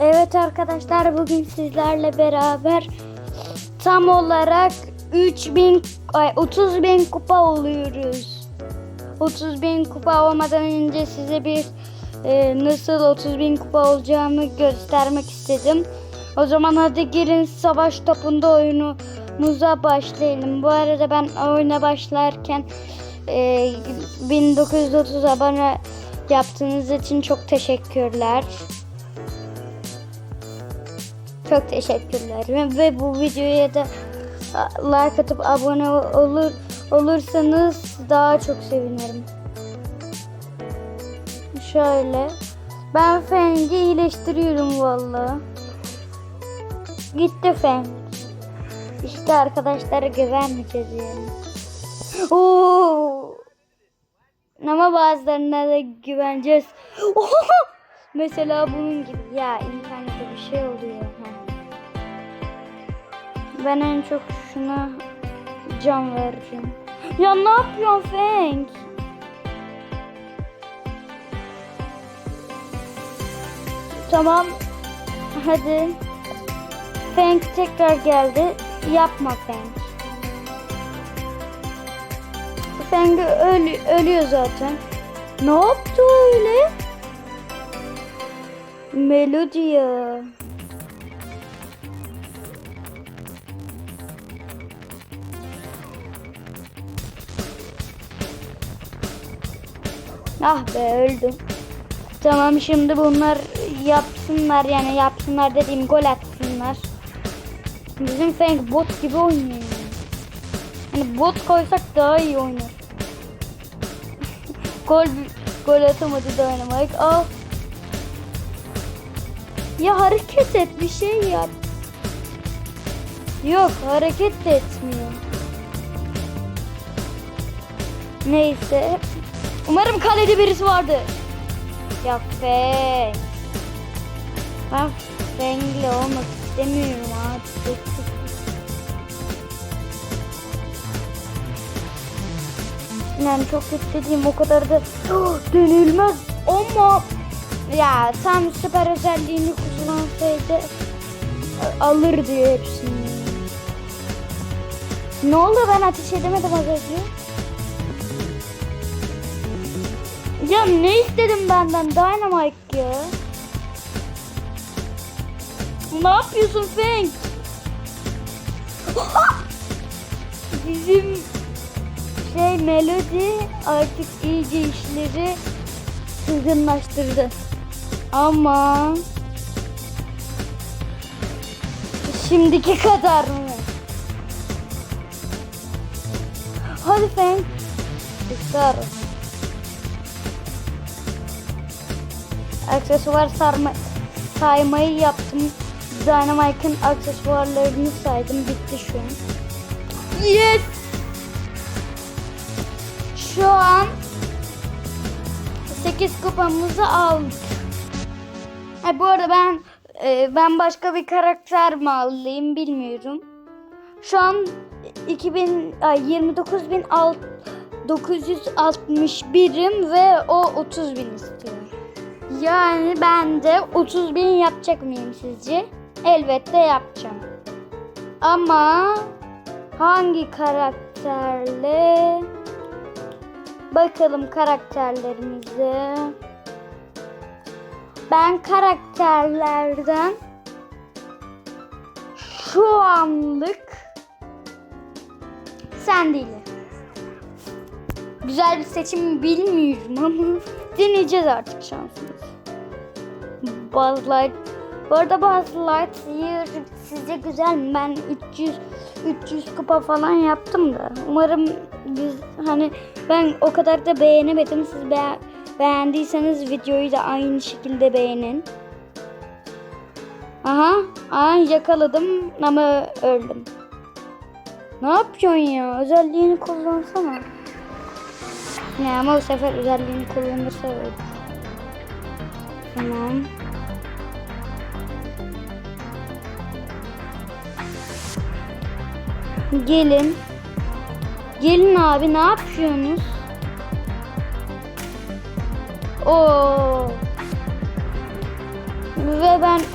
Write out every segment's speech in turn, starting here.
Evet arkadaşlar bugün sizlerle beraber tam olarak 3000 ay 30 bin kupa oluyoruz. 30 bin kupa olmadan önce size bir e, nasıl 30 bin kupa olacağımı göstermek istedim. O zaman hadi girin savaş topunda oyunumuza başlayalım. Bu arada ben oyuna başlarken e, 1930 abone yaptığınız için çok teşekkürler. Çok teşekkürler ve, bu videoya da like atıp abone olur olursanız daha çok sevinirim. Şöyle. Ben Feng'i iyileştiriyorum valla. Gitti Feng. İşte arkadaşlara güvenmeyeceğiz yani. Oo. Ama bazılarına da güveneceğiz. Mesela bunun gibi ya internette bir şey oluyor. Ha. Ben en çok şuna can vereceğim. Ya ne yapıyorsun Feng? Tamam. Hadi. Feng tekrar geldi. Yapma Feng. Feng ölü ölüyor zaten. Ne yaptı öyle? Melodia. Ah be öldüm. Tamam şimdi bunlar yapsınlar yani yapsınlar dediğim gol atsınlar. Bizim Feng bot gibi oynuyor. yani. Bot koysak daha iyi oynar. Gol gol atamadı Dynamite. Al. Ya hareket et bir şey yap. Yok hareket de etmiyor. Neyse. Umarım kalede birisi vardı. Ya Feng. Ben Feng'le olmak istemiyorum artık. Yani çok kötü dediğim o kadar da denilmez ama ya tam süper özelliğini kullansaydı e, alır diyor hepsini. Ne oldu ben ateş edemedim az önce. Ya ne istedim benden Dynamite ya? Ne yapıyorsun Feng? Bizim şey Melody artık iyice işleri kızgınlaştırdı. Ama şimdiki kadar mı? Hadi Feng. Kızlar. Aksesuar sarma saymayı yaptım. Dynamite'ın aksesuarlarını saydım. Bitti şu an. Yes! Şu an 8 kupamızı aldık. Ha, bu arada ben e, ben başka bir karakter mi alayım bilmiyorum. Şu an 2000 ay 29.961'im ve o 30 bin istiyor. Yani ben de 30 bin yapacak mıyım sizce? Elbette yapacağım. Ama hangi karakterle? Bakalım karakterlerimize. Ben karakterlerden şu anlık sen değil. Güzel bir seçim bilmiyorum ama deneyeceğiz artık şansımız. Buzz Light. Bu arada Buzz Lightyear sizce güzel? Ben 300 300 kupa falan yaptım da. Umarım biz hani ben o kadar da beğenemedim. Siz be beğendiyseniz videoyu da aynı şekilde beğenin. Aha, aha yakaladım ama öldüm. Ne yapıyorsun ya? Özelliğini kullansana. Ne ama bu sefer özelliğini kullanırsa öldü. Tamam. Gelin. Gelin abi ne yapıyorsunuz? Oo.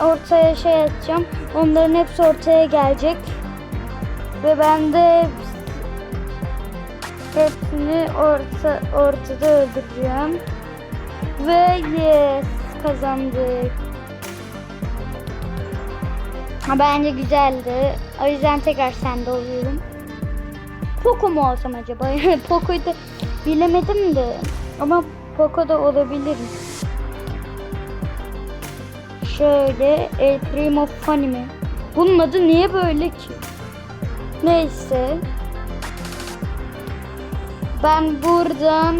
ortaya şey atacağım. Onların hepsi ortaya gelecek. Ve ben de hepsini orta, ortada öldüreceğim. Ve yes kazandık. Ha, bence güzeldi. O yüzden tekrar sende oluyorum. Poco mu olsam acaba? Poco'yu da bilemedim de. Ama Poco da olabilirim. Şöyle El Primo Funny mi? Bunun adı niye böyle ki? Neyse. Ben buradan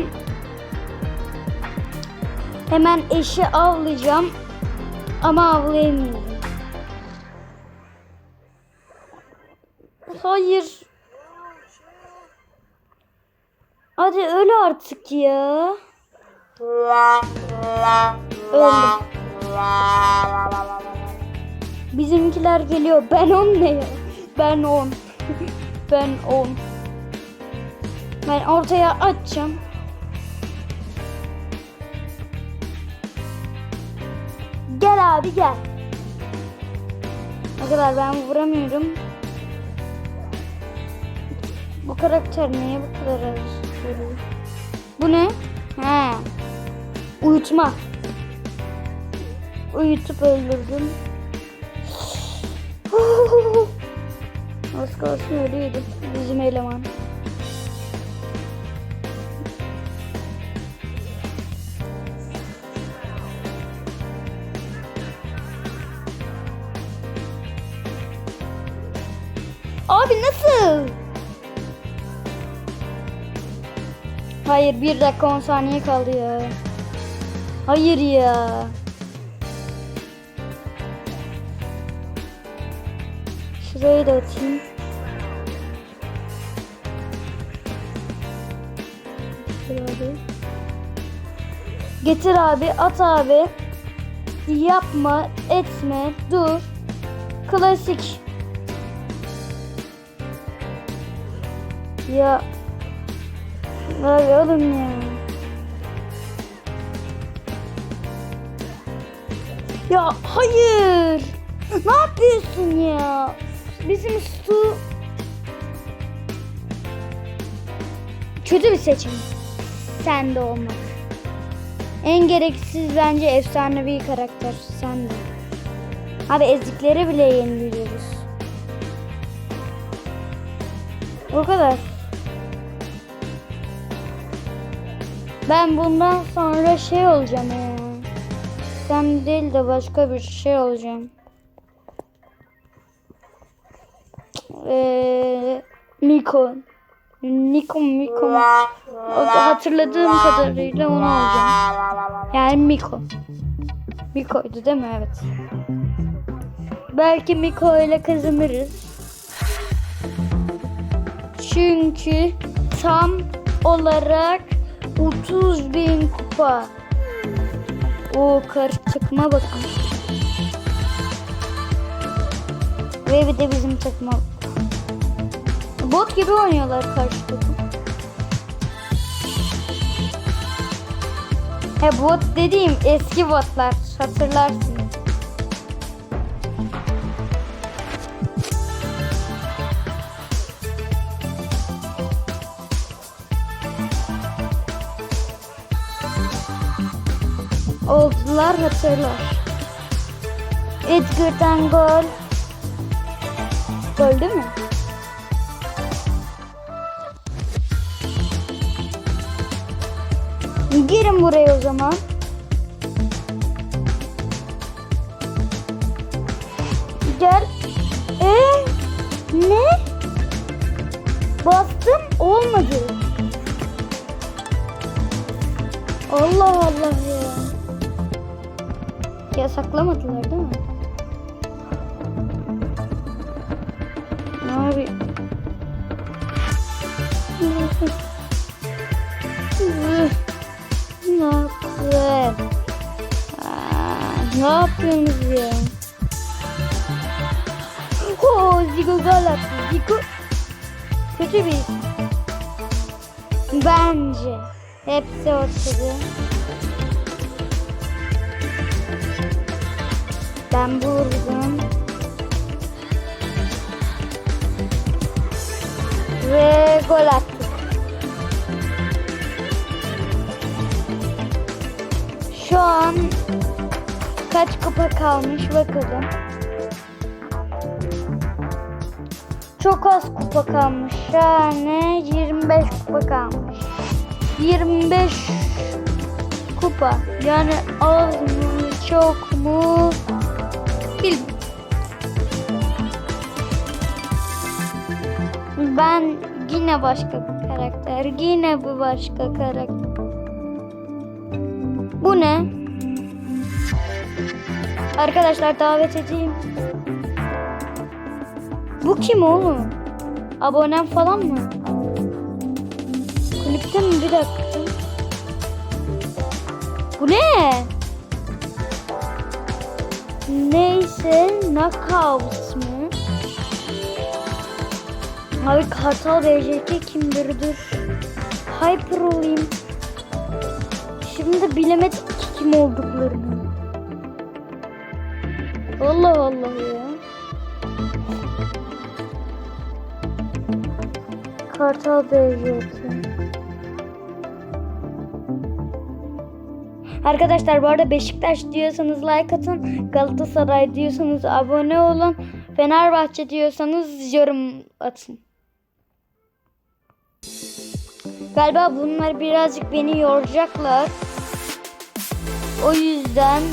hemen eşi avlayacağım. Ama avlayamıyorum. Hayır. Hadi öl artık ya. Öldüm. Bizimkiler geliyor. Ben on ne ya? Ben on. ben on. Ben ortaya atacağım. Gel abi gel. O kadar ben vuramıyorum. Bu karakter niye bu kadar vuruyor? Bu ne? He. Uyutma. Uyutup öldürdüm. Az kalsın ölüydü bizim eleman. Abi nasıl? Hayır bir dakika 10 saniye kaldı ya. Hayır ya. Şurayı da atayım. Getir abi. Getir abi, at abi. Yapma, etme, dur. Klasik. Ya. Abi oğlum ya. Ya hayır. Ne yapıyorsun ya? Bizim su kötü bir seçim. Sen de olmak. En gereksiz bence efsanevi karakter sen de. Abi ezikleri bile yeniliyoruz. O kadar. Ben bundan sonra şey olacağım ya. Sen değil de başka bir şey olacağım. Ee, Miko. Niko Miko. O da hatırladığım kadarıyla onu alacağım. Yani Miko. Miko'ydu değil mi? Evet. Belki Miko ile kazanırız. Çünkü tam olarak 30 bin kupa. O karşı takıma bakın. Ve bir de bizim takıma Bot gibi oynuyorlar karşı takım. He bot dediğim eski botlar hatırlarsın. Oldular hatırlar. Edgar'dan gol. Gol değil mi? Girin buraya o zaman. Gel. Ee, ne? Bastım olmadı. Allah Allah ya. Yasaklamadılar değil mi? Abi. Ne yaptın? Ne yapıyorsunuz ya? Ho, Zigo gol attı. Zigo kötü bir. Bence. Hepsi ortada. Ben vurdum. Ve gol attık. Şu an kaç kupa kalmış bakalım. Çok az kupa kalmış. Yani 25 kupa kalmış. 25 kupa. Yani az mı çok mu Ben yine başka bir karakter. Yine bir başka karakter. Bu ne? Arkadaşlar davet edeyim. Bu kim oğlum? Abonem falan mı? Kulüpte mi? Bir dakika. Bu ne? Neyse knockout Abi Kartal BJK kimdir dur. Hyper olayım. Şimdi bilemedik ki kim olduklarını. Allah Allah ya. Kartal BJK. Arkadaşlar bu arada Beşiktaş diyorsanız like atın. Galatasaray diyorsanız abone olun. Fenerbahçe diyorsanız yorum atın. Galiba bunlar birazcık beni yoracaklar. O yüzden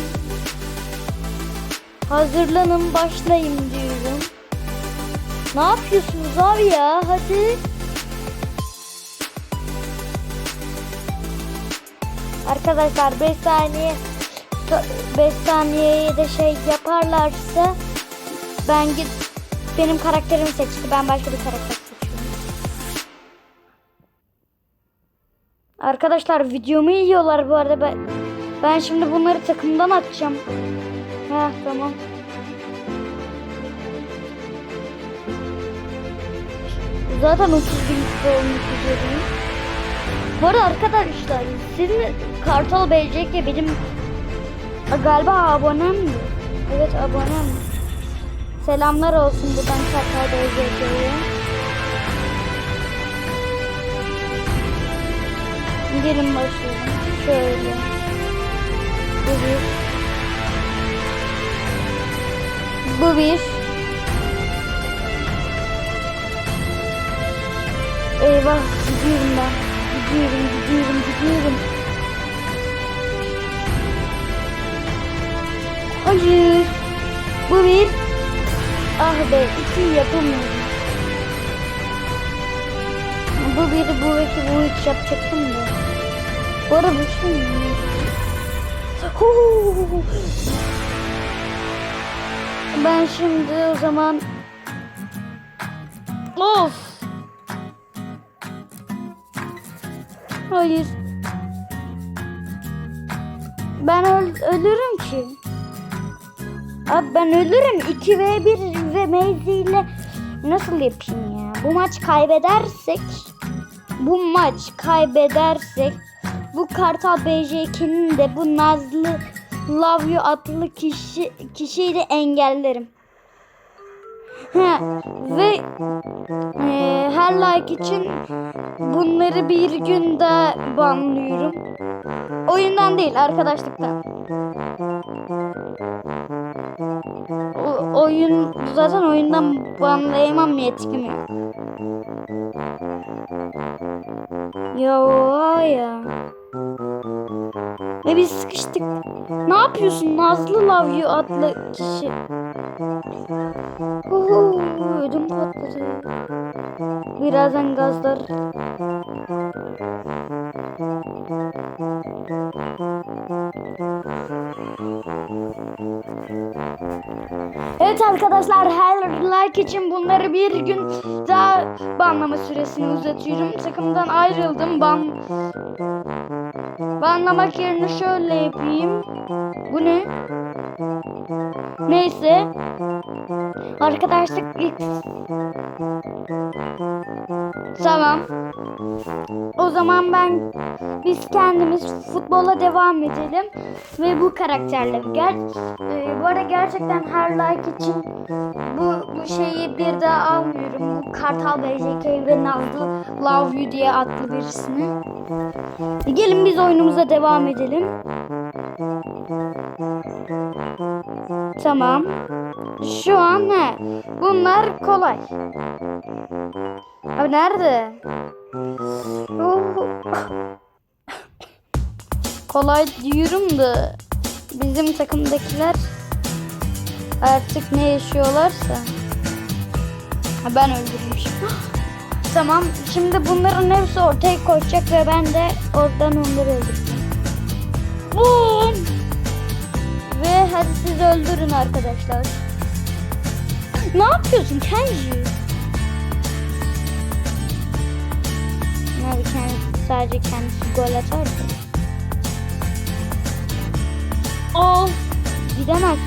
hazırlanın başlayın diyorum. Ne yapıyorsunuz abi ya? Hadi. Arkadaşlar 5 saniye 5 saniyeye de şey yaparlarsa ben git benim karakterimi seçti. Ben başka bir karakter Arkadaşlar videomu yiyorlar bu arada ben ben şimdi bunları takımdan atacağım. Ha tamam. Zaten 30 bin kupa olmuş videomu. Bu arada arkadaşlar sizin Kartal BCK benim galiba abonem mi? Evet abonem. Selamlar olsun buradan Kartal BCK'ye. Gelin başlayalım. Şöyle. Bu bir. Bu bir. Eyvah gidiyorum ben. Gidiyorum, gidiyorum, gidiyorum. Hayır. Bu bir. Ah be, iki yapamıyorum. Bu bir, bu iki, bu üç yapacaktım da. Bu arada bu. Ben şimdi o zaman... Of! Hayır. Ben öl- ölürüm ki. Abi ben ölürüm. 2 v 1 ve mevziyle nasıl yapayım ya? Bu maç kaybedersek bu maç kaybedersek bu Kartal BJK'nin de bu Nazlı Love You adlı kişi kişiyi de engellerim. Ve e, her like için bunları bir gün daha banlıyorum. Oyundan değil arkadaşlıktan. O, oyun zaten oyundan banlayamam yetkim yok. Ya ya. Biz sıkıştık. Ne yapıyorsun Nazlı Love You adlı kişi? Uhu, ödüm patladı. Birazdan gazlar. Evet arkadaşlar her like için bunları bir gün daha banlama süresini uzatıyorum. Takımdan ayrıldım. Ban banlamak yerine şöyle yapayım. Bu ne? Neyse. Arkadaşlık X. Tamam. O zaman ben biz kendimiz futbola devam edelim ve bu karakterle gel. Ee, bu arada gerçekten her like için bu, bu şeyi bir daha almıyorum. Bu Kartal BJK ve Nazlı Love You diye adlı birisini. E, Gelin biz oyunumuza devam edelim. Tamam. Şu an ne? Bunlar kolay. Abi nerede? Oh. Kolay diyorum da bizim takımdakiler artık ne yaşıyorlarsa ha, ben öldürmüşüm. tamam şimdi bunların hepsi ortaya koşacak ve ben de oradan onları öldüreceğim. Boom! Ve hadi siz öldürün arkadaşlar. Ne yapıyorsun Kenji? Abi kendisi, sadece kendisi gol atardı. Aa, gidemez.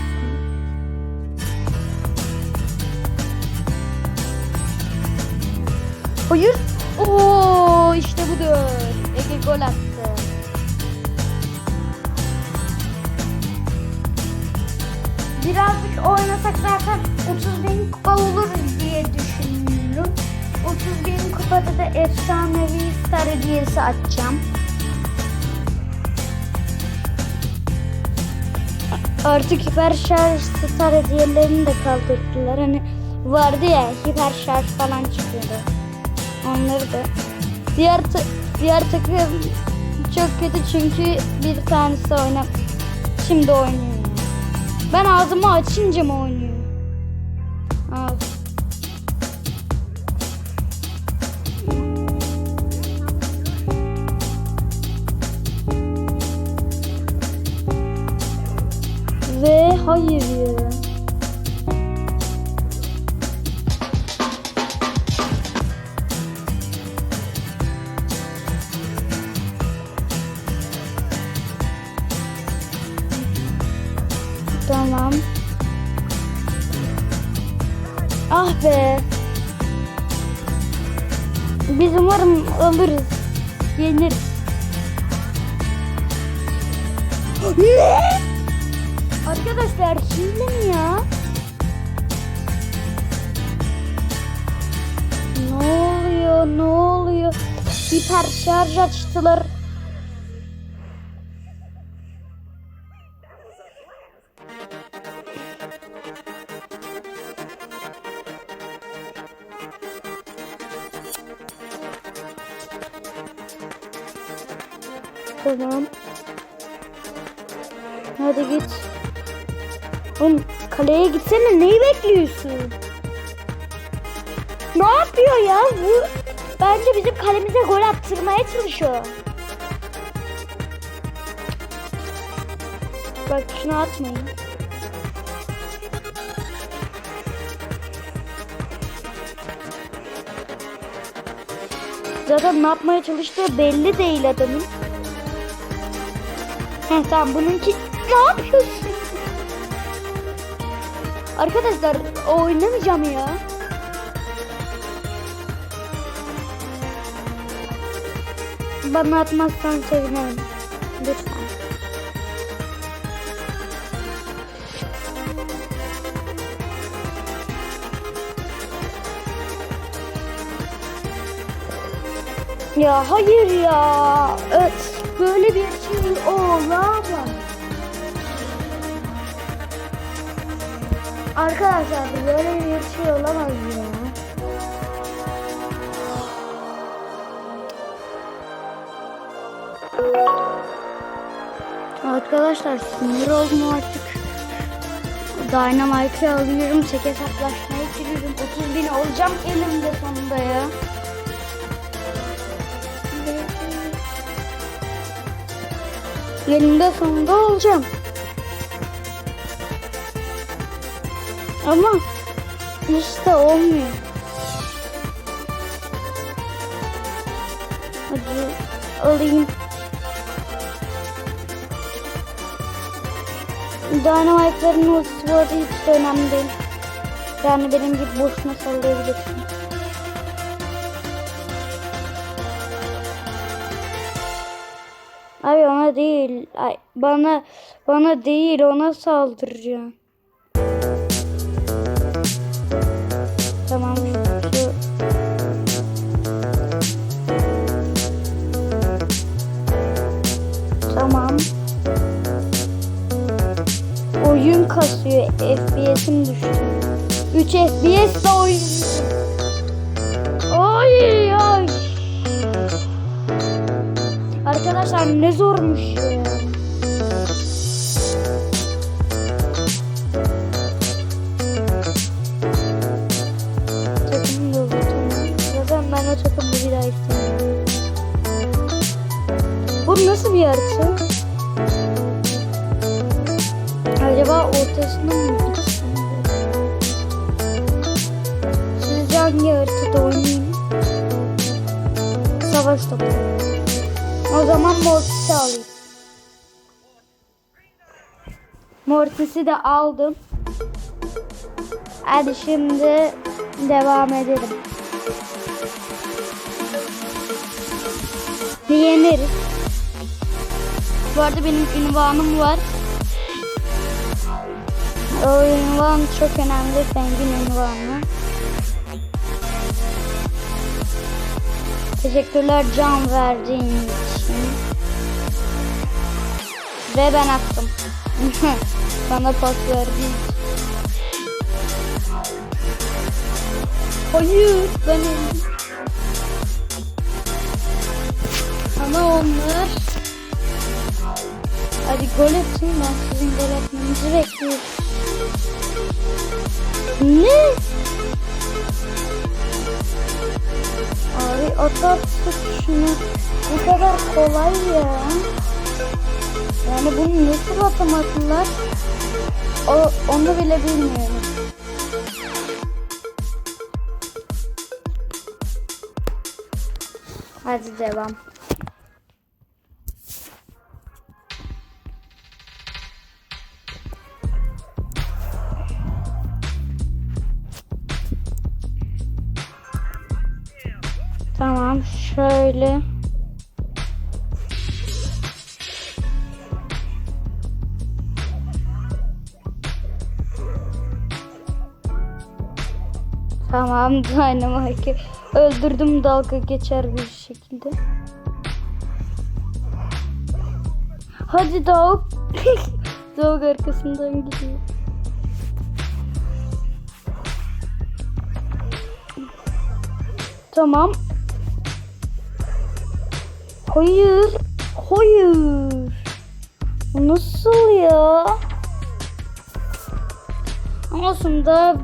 Hayır. Oo, işte budur. Ege gol attı. Birazcık oynasak zaten 30 bin kupa olur diye düşünüyorum. 30 bin kupada da efsanevi star hediyesi açacağım. Artık hiper şarj star hediyelerini de kaldırdılar. Hani vardı ya hiper şarj falan çıkıyordu. Onları da. Diğer ta- diğer takım çok kötü çünkü bir tanesi oyna şimdi oynuyor. Ben ağzımı açınca mı oynuyor? Al. Hayır. Tamam. Ah be. Biz umarım alırız. Yeniriz. ne? Arkadaşlar hile mi ya? Ne oluyor? Ne oluyor? Hiper şarj açtılar. Gitsene neyi bekliyorsun? Ne yapıyor ya bu? Bence bizim kalemize gol attırmaya çalışıyor. Bak şunu atmayın. Zaten ne yapmaya çalıştığı belli değil adamın. Heh tamam bununki ne yapıyorsun? Arkadaşlar oynamayacağım ya. Bana atmazsan sevinirim. Lütfen. Ya hayır ya. Evet, böyle bir şey olamaz. Arkadaşlar böyle bir şey olamaz ya. Arkadaşlar sinir oldum artık. Dynamite'ı alıyorum. Tek hesaplaşmaya giriyorum. 30 bin olacağım elimde sonunda ya. Elimde sonunda olacağım. Ama işte olmuyor. Hadi alayım. Dynamite'ların ultisi bu arada hiç de önemli değil. Yani benim gibi boşuna sallayabilirsin. Abi ona değil. Ay, bana bana değil ona saldıracağım. Kasıyor. FPS'im düştü. 3 FPS de oyun. Ay ay. Arkadaşlar ne zormuş ya. Zaten ben o takımı bir daha. Bu nasıl bir harita? Ortasında mı? Sizce hangi haritada oynayayım? Savaş topu. O zaman Mortis'i alayım. Mortis'i de aldım. Hadi şimdi devam edelim. Yeneriz. Bu arada benim ünvanım var. O çok önemli. Pengin ünvanı. Teşekkürler can verdiğin için. Ve ben attım. Bana pas verdiğin için. Hayır ben öldüm. Ama onlar Hadi gol atın ben sizin gol atmanızı bekliyorum. Ne? Abi at attık şunu. Bu kadar kolay ya. Yani bunu nasıl atamadılar? O, onu bile bilmiyorum. Hadi devam. Şöyle. Tamam Dynamite'ı öldürdüm dalga geçer bir şekilde. Hadi Dog. Dog arkasından gidiyor. Tamam. Hayır. Hayır. Nasıl ya? Olsun da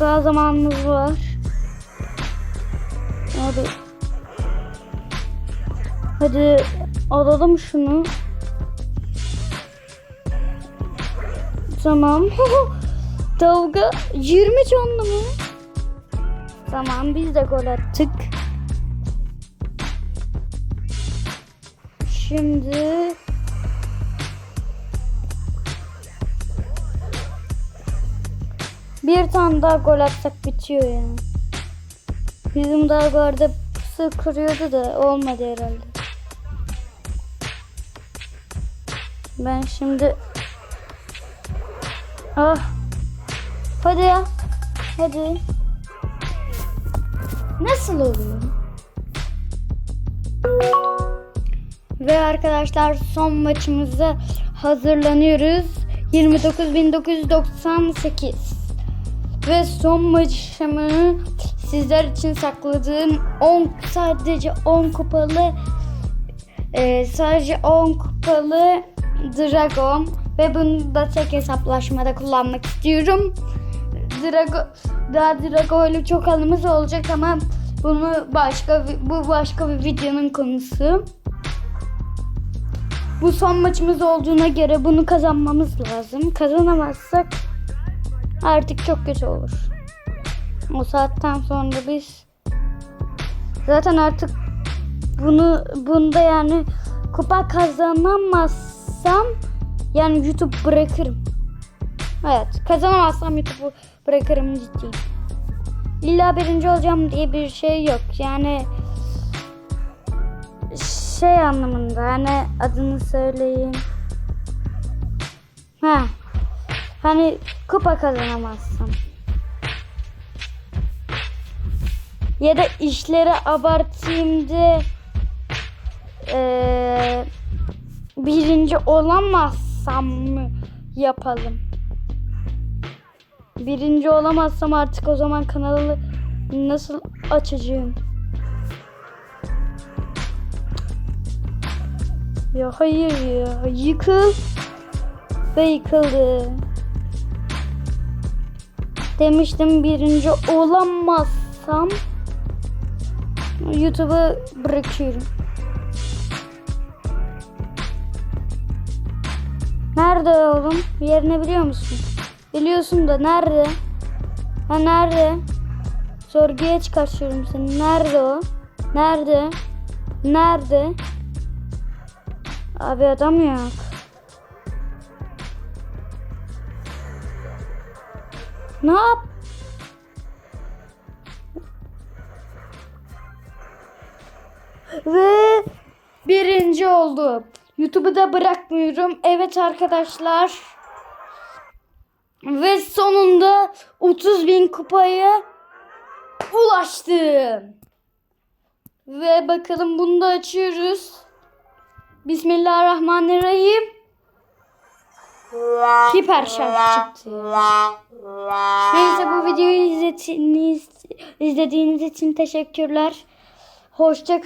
daha zamanımız var. Hadi. Hadi alalım şunu. Tamam. Dalga 20 canlı mı? Tamam biz de gol attık. Şimdi bir tane daha gol atsak bitiyor yani. Bizim daha orada pısı kırıyordu da olmadı herhalde. Ben şimdi Ah. Hadi ya. Hadi. Nasıl oluyor? Ve arkadaşlar son maçımıza hazırlanıyoruz. 29.998 Ve son maçımı sizler için sakladığım 10 sadece 10 kupalı e, sadece 10 kupalı Dragon ve bunu da tek hesaplaşmada kullanmak istiyorum. Drago daha Drago ile çok anımız olacak ama bunu başka bu başka bir videonun konusu. Bu son maçımız olduğuna göre bunu kazanmamız lazım. Kazanamazsak artık çok kötü olur. O saatten sonra biz zaten artık bunu bunda yani kupa kazanamazsam yani YouTube bırakırım. Evet kazanamazsam YouTube'u bırakırım ciddiyim. İlla birinci olacağım diye bir şey yok. Yani şey anlamında hani adını söyleyin. Ha. Hani kupa kazanamazsın. Ya da işleri abartayım de eee, birinci olamazsam mı yapalım? Birinci olamazsam artık o zaman kanalı nasıl açacağım? Ya hayır ya. Yıkıl. Ve yıkıldı. Demiştim birinci olamazsam YouTube'u bırakıyorum. Nerede oğlum? Yerini biliyor musun? Biliyorsun da nerede? Ha nerede? Sorguya çıkartıyorum seni. Nerede o? Nerede? Nerede? Abi adam yok. Ne yap? Ve birinci oldu. YouTube'u da bırakmıyorum. Evet arkadaşlar. Ve sonunda 30 bin kupaya ulaştım. Ve bakalım bunu da açıyoruz. Bismillahirrahmanirrahim. Hiper şarj çıktı. Neyse bu videoyu izlediğiniz, izlediğiniz için teşekkürler. Hoşça kalın.